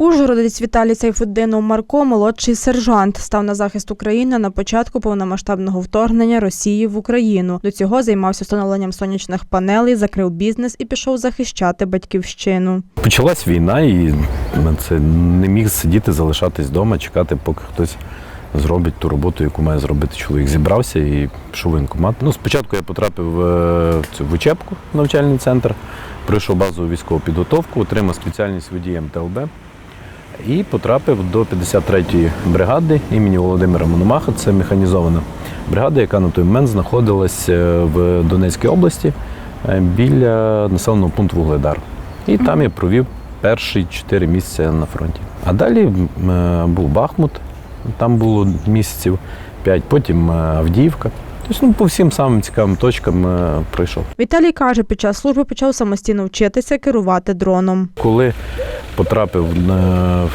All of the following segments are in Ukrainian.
Ужгородець Віталій Сайфуддинов Марко, молодший сержант, став на захист України на початку повномасштабного вторгнення Росії в Україну. До цього займався встановленням сонячних панелей, закрив бізнес і пішов захищати батьківщину. Почалась війна, і це не міг сидіти, залишатись вдома, чекати, поки хтось зробить ту роботу, яку має зробити чоловік. Зібрався і пішов воєнкомат. Ну, спочатку я потрапив е, в цю в учебку, навчальний центр, пройшов базову військову підготовку, отримав спеціальність водія МТЛБ і потрапив до 53-ї бригади імені Володимира Мономаха. Це механізована бригада, яка на той момент знаходилась е, в Донецькій області е, біля населеного пункту Вугледар. І там я провів перші чотири місяці на фронті. А далі е, був Бахмут, там було місяців п'ять, потім Авдіївка. Тобто ну, по всім самим цікавим точкам пройшов. Віталій каже, під час служби почав самостійно вчитися керувати дроном. Коли потрапив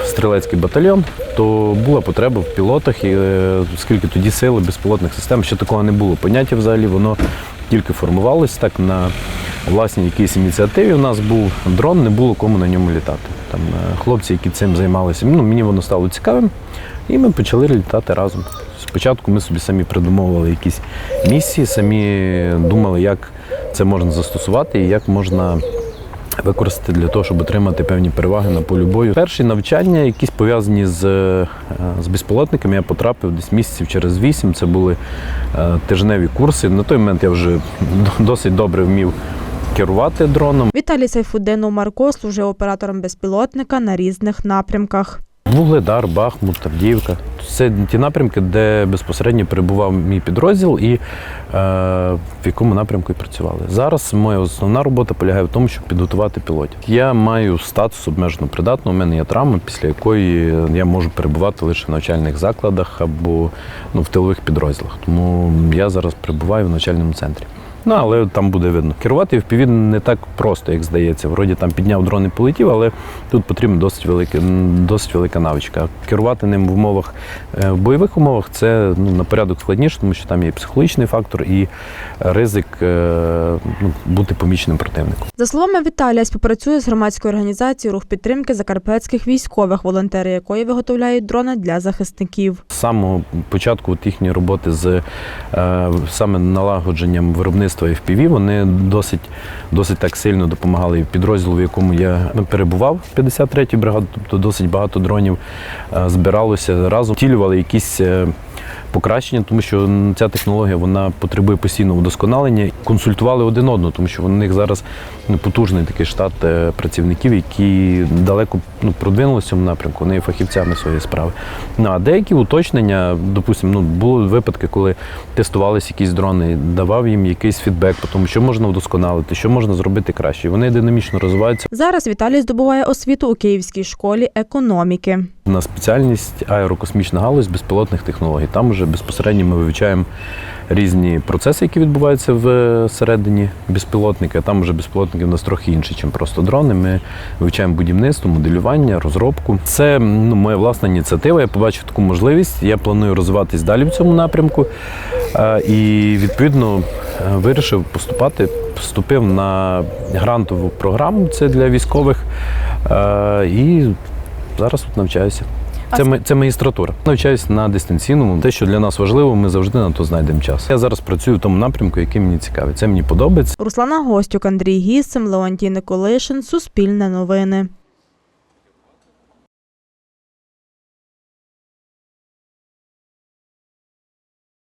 в стрілецький батальйон, то була потреба в пілотах, і е, оскільки тоді сили безпілотних систем ще такого не було поняття взагалі, воно тільки формувалось так на власній якійсь ініціативі. У нас був дрон, не було кому на ньому літати. Там е, хлопці, які цим займалися, ну мені воно стало цікавим, і ми почали літати разом. Спочатку ми собі самі придумовували якісь місії, самі думали, як це можна застосувати і як можна використати для того, щоб отримати певні переваги на полі бою. Перші навчання, якісь пов'язані з, е, з безпілотниками, я потрапив десь місяців через вісім. Це були е, тижневі курси. На той момент я вже досить добре вмів керувати дроном. Віталій Сайфуддинов Марко служив оператором безпілотника на різних напрямках. Вугледар, Бахмут, Авдіївка. Це ті напрямки, де безпосередньо перебував мій підрозділ і е, в якому напрямку і працювали. Зараз моя основна робота полягає в тому, щоб підготувати пілотів. Я маю статус обмежено придатного. У мене є травма, після якої я можу перебувати лише в навчальних закладах або ну, в тилових підрозділах. Тому я зараз перебуваю в навчальному центрі. Ну, але там буде видно. Керувати FPV не так просто, як здається. Вроді там підняв дрон і полетів, але тут потрібна досить велика, досить велика навичка. Керувати ним в умовах, е, в бойових умовах це ну, на порядок складніше, тому що там є психологічний фактор, і ризик е, ну, бути поміченим противником. За словами Віталія, співпрацює з громадською організацією рух підтримки закарпатських військових, волонтери якої виготовляють дрони для захисників. З самого початку от їхньої роботи з е, саме налагодженням виробництва FPV, вони досить, досить так сильно допомагали підрозділу, в якому я перебував, 53-й бригаді, тобто досить багато дронів е, збиралося разом, втілювали якісь. Покращення, тому що ця технологія вона потребує постійного вдосконалення. Консультували один одного, тому що у них зараз ну, потужний такий штат е, працівників, які далеко ну, продвинулися в цьому напрямку. Вони фахівцями своєї справи. Ну, а деякі уточнення, допустимо, ну, були випадки, коли тестувалися якісь дрони, давав їм якийсь фідбек по тому, що можна вдосконалити, що можна зробити краще. Вони динамічно розвиваються. Зараз Віталій здобуває освіту у Київській школі економіки. На спеціальність аерокосмічна галузь безпілотних технологій. Там вже безпосередньо ми вивчаємо різні процеси, які відбуваються всередині безпілотника. Там вже безпілотники в нас трохи інші, ніж просто дрони. Ми вивчаємо будівництво, моделювання, розробку. Це ну, моя власна ініціатива. Я побачив таку можливість. Я планую розвиватись далі в цьому напрямку. Е, І відповідно е, вирішив поступати. Вступив на грантову програму. Це для військових. Е, І зараз тут навчаюся. Це, ми це магістратура. Навчаюсь на дистанційному. Те, що для нас важливо, ми завжди на то знайдемо час. Я зараз працюю в тому напрямку, який мені цікавий. Це мені подобається. Руслана Гостюк, Андрій Гісим, Леонтій Николишин, Суспільне новини.